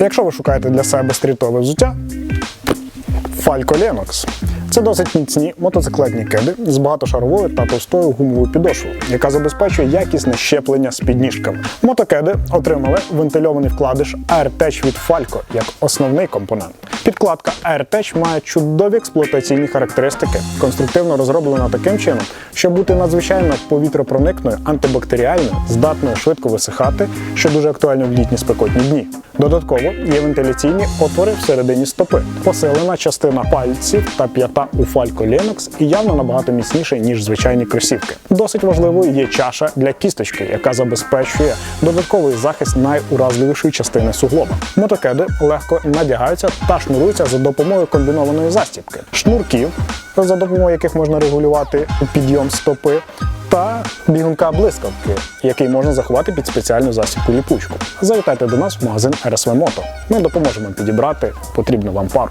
Якщо ви шукаєте для себе стрітове взуття, Falco Lennox. Це досить міцні мотоциклетні кеди з багатошаровою та товстою гумовою підошвою, яка забезпечує якісне щеплення з підніжками. Мотокеди отримали вентильований вкладиш AirTech від Falco як основний компонент. Підкладка AirTech має чудові експлуатаційні характеристики, конструктивно розроблена таким чином, щоб бути надзвичайно повітропроникною, антибактеріальною, здатною швидко висихати, що дуже актуально в літні спекотні дні. Додатково є вентиляційні отвори всередині стопи, посилена частина пальців та п'ята у Falco Lennox і явно набагато міцніше, ніж звичайні кросівки. Досить важливою є чаша для кісточки, яка забезпечує додатковий захист найуразливішої частини суглоба. Мотокеди легко надягаються та шнуруються за допомогою комбінованої застібки, шнурків, за допомогою яких можна регулювати підйом стопи. Та бігунка блискавки, який можна заховати під спеціальну засібку ліпучку. Завітайте до нас в магазин RSV Moto. Ми допоможемо підібрати потрібну вам пару.